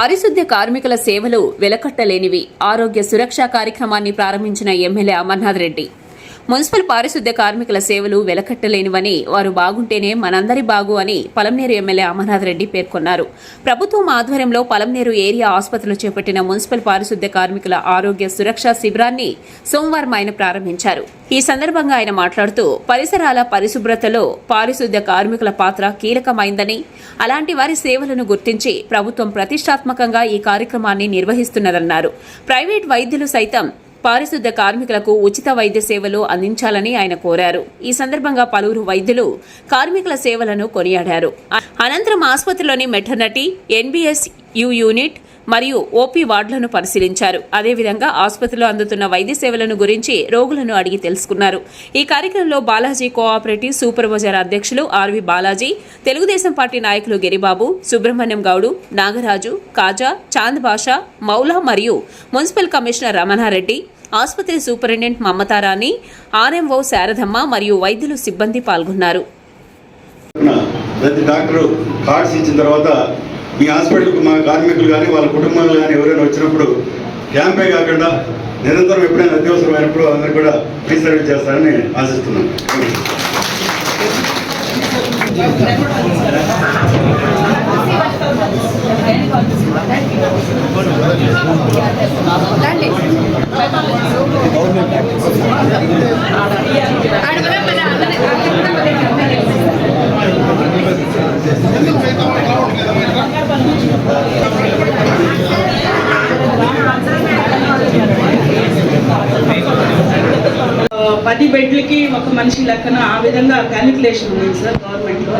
పారిశుద్ధ్య కార్మికుల సేవలు వెలకట్టలేనివి. ఆరోగ్య సురక్ష కార్యక్రమాన్ని ప్రారంభించిన ఎమ్మెల్యే అమర్నాథ్ రెడ్డి. మున్సిపల్ పారిశుద్ధ్య కార్మికుల సేవలు వెలకట్టలేనివని వారు బాగుంటేనే మనందరి బాగు అని పలంనేరు ఎమ్మెల్యే అమర్నాథ్ రెడ్డి పేర్కొన్నారు. ప్రభుత్వం ఆధ్వర్యంలో పలంనేరు ఏరియా ఆసుపత్రిలో చేపట్టిన మున్సిపల్ పారిశుద్ధ్య కార్మికుల ఆరోగ్య సురక్ష శిబిరాన్ని సోమవారం ఆయన ప్రారంభించారు. ఈ సందర్భంగా ఆయన మాట్లాడుతూ పరిసరాల పరిశుభ్రతలో పారిశుద్ధ్య కార్మికుల పాత్ర కీలకమైందని అలాంటి వారి సేవలను గుర్తించి ప్రభుత్వం ప్రతిష్టాత్మకంగా ఈ కార్యక్రమాన్ని నిర్వహిస్తున్నదన్నారు. ప్రైవేట్ వైద్యులు సైతం పారిశుద్ధ కార్మికులకు ఉచిత వైద్య సేవలు అందించాలని ఆయన కోరారు. ఈ సందర్భంగా పలువురు వైద్యులు కార్మికుల సేవలను కొనియాడారు. అనంతరం ఆసుపత్రిలోని మెటర్నటీ ఎన్బిఎస్ యు యూనిట్ మరియు ఓపీ వార్డులను పరిశీలించారు. అదేవిధంగా ఆసుపత్రిలో అందుతున్న వైద్య సేవలను గురించి రోగులను అడిగి తెలుసుకున్నారు. ఈ కార్యక్రమంలో బాలాజీ కోఆపరేటివ్ సూపర్ బజార్ అధ్యక్షులు ఆర్వి బాలాజీ తెలుగుదేశం పార్టీ నాయకులు గిరిబాబు సుబ్రహ్మణ్యం గౌడు నాగరాజు కాజా చాంద్ బాషా మౌలా మరియు మున్సిపల్ కమిషనర్ రమణారెడ్డి ఆసుపత్రి సూపరింటెండెంట్ మమతారాణి ఆర్ఎంఓ శారదమ్మ మరియు వైద్యులు సిబ్బంది పాల్గొన్నారు. ప్రతి డాక్టర్ కార్డ్స్ ఇచ్చిన తర్వాత మీ హాస్పిటల్కి మా కార్మికులు కానీ వాళ్ళ కుటుంబాలు కానీ ఎవరైనా వచ్చినప్పుడు క్యాంపే కాకుండా నిరంతరం ఎప్పుడైనా అత్యవసరమైనప్పుడు అందరూ కూడా ఫ్రీ సర్వీస్ చేస్తారని ఆశిస్తున్నాను. ఆ, పది బెడ్లకి ఒక మనిషి లెక్కన ఆ విధంగా క్యాలిక్యులేషన్ ఉంది సార్ గవర్నమెంట్లో.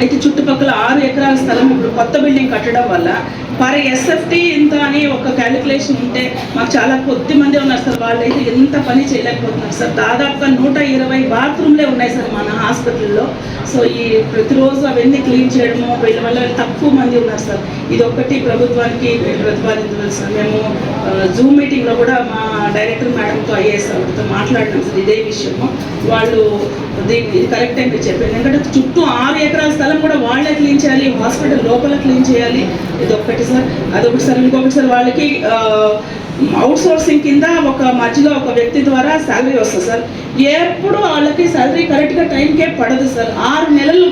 అయితే చుట్టుపక్కల ఆరు ఎకరాల స్థలం ఇప్పుడు కొత్త బిల్డింగ్ కట్టడం వల్ల పర్ ఎస్ఎఫ్టీ ఇంత అని ఒక క్యాలిక్యులేషన్ ఉంటే మాకు చాలా కొద్ది మంది ఉన్నారు సార్. వాళ్ళైతే ఎంత పని చేయలేకపోతున్నారు సార్. దాదాపుగా నూట ఇరవై బాత్రూమ్లే ఉన్నాయి సార్ మన హాస్పిటల్లో. సో ఈ ప్రతిరోజు అవన్నీ క్లీన్ చేయడము వీళ్ళ వల్ల తక్కువ మంది ఉన్నారు సార్. ఇదొక్కటి ప్రభుత్వానికి మేము ప్రతిపాదించవలసిన సార్ మేము జూమ్ మీటింగ్లో కూడా మా డైరెక్టర్ మేడంతో ఐఏఎస్ ఆవిడతో మాట్లాడినాం సార్ ఇదే విషయము. వాళ్ళు దీన్ని ఇది కరెక్ట్ అని చెప్పారు. ఎందుకంటే చుట్టూ ఆరు ఎకరాల స్థలం కూడా వాళ్ళే క్లీన్ చేయాలి హాస్పిటల్ లోపల క్లీన్ చేయాలి. ఇది ఒక్కటి సార్. అదొకటి సార్. ఇంకొకటి సార్ వాళ్ళకి అవుట్ సోర్సింగ్ కింద ఒక మధ్యలో ఒక వ్యక్తి ద్వారా శాలరీ వస్తుంది సార్ ఎప్పుడు వాళ్ళకి శాలరీ కరెక్ట్గా టైంకే పడదు సార్ ఆరు నెలలు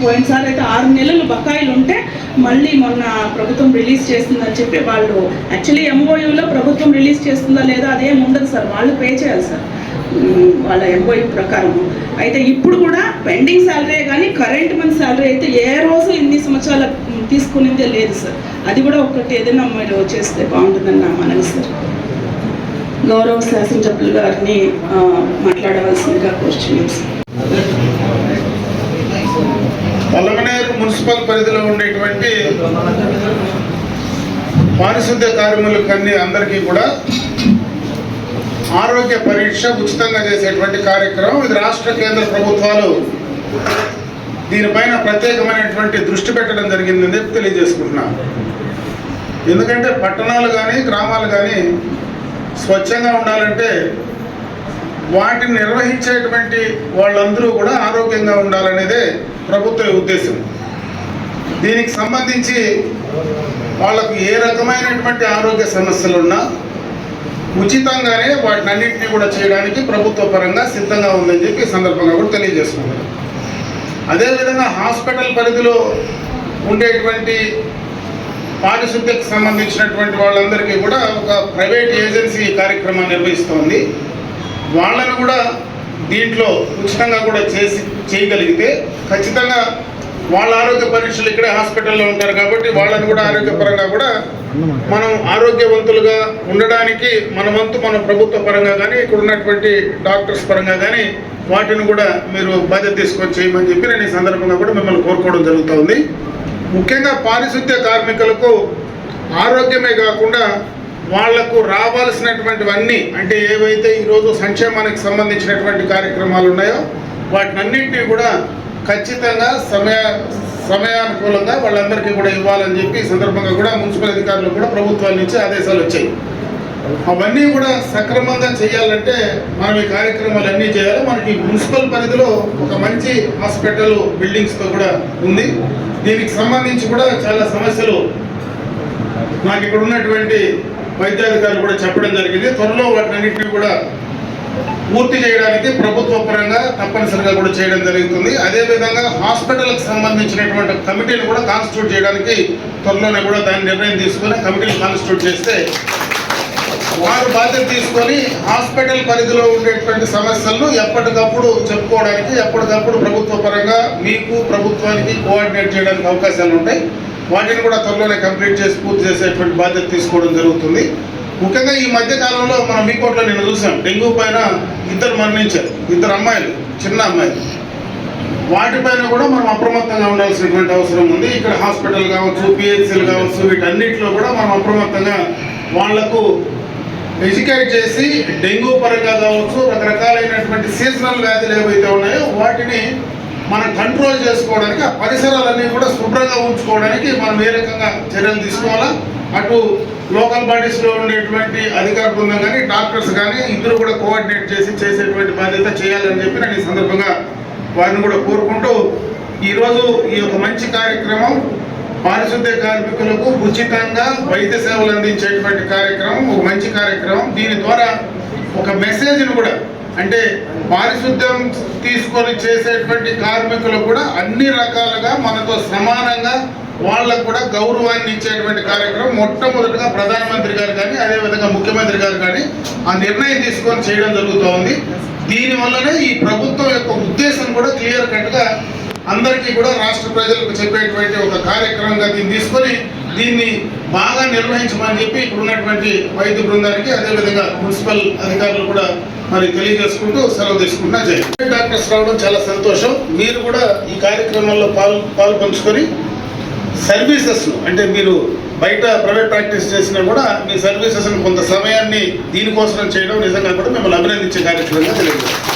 పోయినసారి అయితే ఆరు నెలలు బకాయిలు ఉంటే మళ్ళీ మొన్న ప్రభుత్వం రిలీజ్ చేస్తుందని చెప్పి వాళ్ళు యాక్చువల్లీ ఎంఓయూలో ప్రభుత్వం రిలీజ్ చేస్తుందా లేదా అదేం ఉండదు సార్ వాళ్ళు పే చేయాలి సార్ వాళ్ళ ఎంఓయూ ప్రకారం అయితే ఇప్పుడు కూడా పెండింగ్ శాలరీ కానీ కరెంట్ మంత్ శాలరీ అయితే ఏ రోజు ఇన్ని సంవత్సరాల ఉమ్, తీసుకునేదే లేదు సార్ అది కూడా ఒకటి ఏదైనా మీరు చేస్తే బాగుంటుందని నా మనవి సార్. గౌరవ శాసనసభ్యులు గారిని మాట్లాడవలసిందిగా కోరుచున్నాం సార్. మున్సిపల్ పరిధిలో ఉండేటువంటి పారిశుద్ధ్య కార్మికులకు అన్ని అందరికీ కూడా ఆరోగ్య పరీక్ష ఉచితంగా చేసేటువంటి కార్యక్రమం. ఇది రాష్ట్ర కేంద్ర ప్రభుత్వాలు దీనిపైన ప్రత్యేకమైనటువంటి దృష్టి పెట్టడం జరిగిందని తెలియజేసుకుంటున్నాను ఎందుకంటే పట్టణాలు కానీ గ్రామాలు కానీ స్వచ్ఛంగా ఉండాలంటే వాటిని నిర్వహించేటువంటి వాళ్ళందరూ కూడా ఆరోగ్యంగా ఉండాలనేదే ప్రభుత్వ ఉద్దేశం. దీనికి సంబంధించి వాళ్ళకు ఏ రకమైనటువంటి ఆరోగ్య సమస్యలు ఉన్నా ఉచితంగానే వాటిని అన్నింటినీ కూడా చేయడానికి ప్రభుత్వ పరంగా సిద్ధంగా ఉందని చెప్పి సందర్భంగా కూడా తెలియజేసుకున్నారు అదేవిధంగా హాస్పిటల్ పరిధిలో ఉండేటువంటి పారిశుద్ధ్యకు సంబంధించినటువంటి వాళ్ళందరికీ కూడా ఒక ప్రైవేట్ ఏజెన్సీ కార్యక్రమం నిర్వహిస్తోంది. వాళ్ళను కూడా దీంట్లో ఉచితంగా కూడా చేసి చేయగలిగితే ఖచ్చితంగా వాళ్ళ ఆరోగ్య పరీక్షలు ఇక్కడే హాస్పిటల్లో ఉంటారు కాబట్టి వాళ్ళని కూడా ఆరోగ్యపరంగా కూడా మనం ఆరోగ్యవంతులుగా ఉండడానికి మన వంతు మన ప్రభుత్వ పరంగా కానీ ఇక్కడ ఉన్నటువంటి డాక్టర్స్ పరంగా కానీ వాటిని కూడా మీరు బాధ్యత తీసుకొని చేయమని చెప్పి నేను ఈ సందర్భంగా కూడా మిమ్మల్ని కోరుకోవడం జరుగుతుంది ముఖ్యంగా పారిశుద్ధ్య కార్మికులకు ఆరోగ్యమే కాకుండా వాళ్ళకు రావాల్సినటువంటివన్నీ అంటే ఏవైతే ఈరోజు సంక్షేమానికి సంబంధించినటువంటి కార్యక్రమాలు ఉన్నాయో వాటినన్నింటినీ కూడా ఖచ్చితంగా సమయ సమయానుకూలంగా వాళ్ళందరికీ కూడా ఇవ్వాలని చెప్పి ఈ సందర్భంగా కూడా మున్సిపల్ అధికారులు కూడా ప్రభుత్వాల నుంచి ఆదేశాలు వచ్చాయి. అవన్నీ కూడా సక్రమంగా చేయాలంటే మనం ఈ కార్యక్రమాలు అన్నీ చేయాలి. మనకి మున్సిపల్ పరిధిలో ఒక మంచి హాస్పిటల్ బిల్డింగ్స్తో కూడా ఉంది. దీనికి సంబంధించి కూడా చాలా సమస్యలు నాకు ఇక్కడ ఉన్నటువంటి వైద్యాధికారులు కూడా చెప్పడం జరిగింది. త్వరలో వాటినన్నింటినీ కూడా పూర్తి చేయడానికి ప్రభుత్వ పరంగా తప్పనిసరిగా కూడా చేయడం జరుగుతుంది. అదేవిధంగా హాస్పిటల్కి సంబంధించినటువంటి కమిటీలు కూడా కాన్స్టిట్యూట్ చేయడానికి త్వరలోనే కూడా దాని నిర్ణయం తీసుకొని కమిటీలు కాన్స్టిట్యూట్ చేస్తే వారు బాధ్యత తీసుకొని హాస్పిటల్ పరిధిలో ఉండేటువంటి సమస్యలను ఎప్పటికప్పుడు చెప్పుకోవడానికి ఎప్పటికప్పుడు ప్రభుత్వ పరంగా మీకు ప్రభుత్వానికి కోఆర్డినేట్ చేయడానికి అవకాశాలు ఉంటాయి. వాటిని కూడా త్వరలోనే కంప్లీట్ చేసి పూర్తి చేసేటువంటి బాధ్యత తీసుకోవడం జరుగుతుంది. ముఖ్యంగా ఈ మధ్య కాలంలో మనం మీ కోట్లో నేను చూసాం డెంగ్యూ పైన ఇద్దరు మరణించారు. ఇద్దరు అమ్మాయిలు చిన్న అమ్మాయిలు. వాటిపైన కూడా మనం అప్రమత్తంగా ఉండాల్సినటువంటి అవసరం ఉంది. ఇక్కడ హాస్పిటల్ కావచ్చు పిహెచ్సిలు కావచ్చు వీటన్నిటిలో కూడా మనం అప్రమత్తంగా వాళ్ళకు ఎడ్యుకేట్ చేసి డెంగ్యూ పరంగా కావచ్చు రకరకాలైనటువంటి సీజనల్ వ్యాధులు ఏవైతే ఉన్నాయో వాటిని మనం కంట్రోల్ చేసుకోవడానికి ఆ పరిసరాలన్నీ కూడా శుభ్రంగా ఉంచుకోవడానికి మనం ఏ రకంగా చర్యలు తీసుకోవాలా? అటు లోకల్ బాడీస్లో ఉండేటువంటి అధికార బృందం కానీ డాక్టర్స్ కానీ ఇద్దరు కూడా కోఆర్డినేట్ చేసి చేసేటువంటి బాధ్యత చేయాలని చెప్పి నేను ఈ సందర్భంగా వారిని కూడా కోరుకుంటూ ఈరోజు ఈ యొక్క మంచి కార్యక్రమం పారిశుద్ధ్య కార్మికులకు ఉచితంగా వైద్య సేవలు అందించేటువంటి కార్యక్రమం ఒక మంచి కార్యక్రమం. దీని ద్వారా ఒక మెసేజ్ను కూడా అంటే పారిశుద్ధ్యం తీసుకొని చేసేటువంటి కార్మికులకు కూడా అన్ని రకాలుగా మనతో సమానంగా వాళ్ళకు కూడా గౌరవాన్ని ఇచ్చేటువంటి కార్యక్రమం మొట్టమొదటిగా ప్రధానమంత్రి గారు కానీ అదేవిధంగా ముఖ్యమంత్రి గారు కానీ ఆ నిర్ణయం తీసుకొని చేయడం జరుగుతూ ఉంది దీనివల్లనే ఈ ప్రభుత్వం యొక్క ఉద్దేశం కూడా క్లియర్ కట్గా అందరికీ కూడా రాష్ట్ర ప్రజలకు చెప్పేటువంటి ఒక కార్యక్రమంగా దీన్ని తీసుకొని దీన్ని బాగా నిర్వహించమని చెప్పి ఇక్కడ ఉన్నటువంటి వైద్య బృందానికి అదేవిధంగా మున్సిపల్ అధికారులు కూడా మరి తెలియజేసుకుంటూ సెలవు తీసుకుంటున్నా. జై డాక్టర్స్ రావడం చాలా సంతోషం. మీరు కూడా ఈ కార్యక్రమంలో పాలు పాలు పంచుకొని సర్వీసెస్ అంటే మీరు బయట ప్రైవేట్ ప్రాక్టీస్ చేసినా కూడా మీ సర్వీసెస్ కొంత సమయాన్ని దీనికోసం చేయడం నిజంగా కూడా మిమ్మల్ని అభినందించే కార్యక్రమంగా తెలియజేస్తాం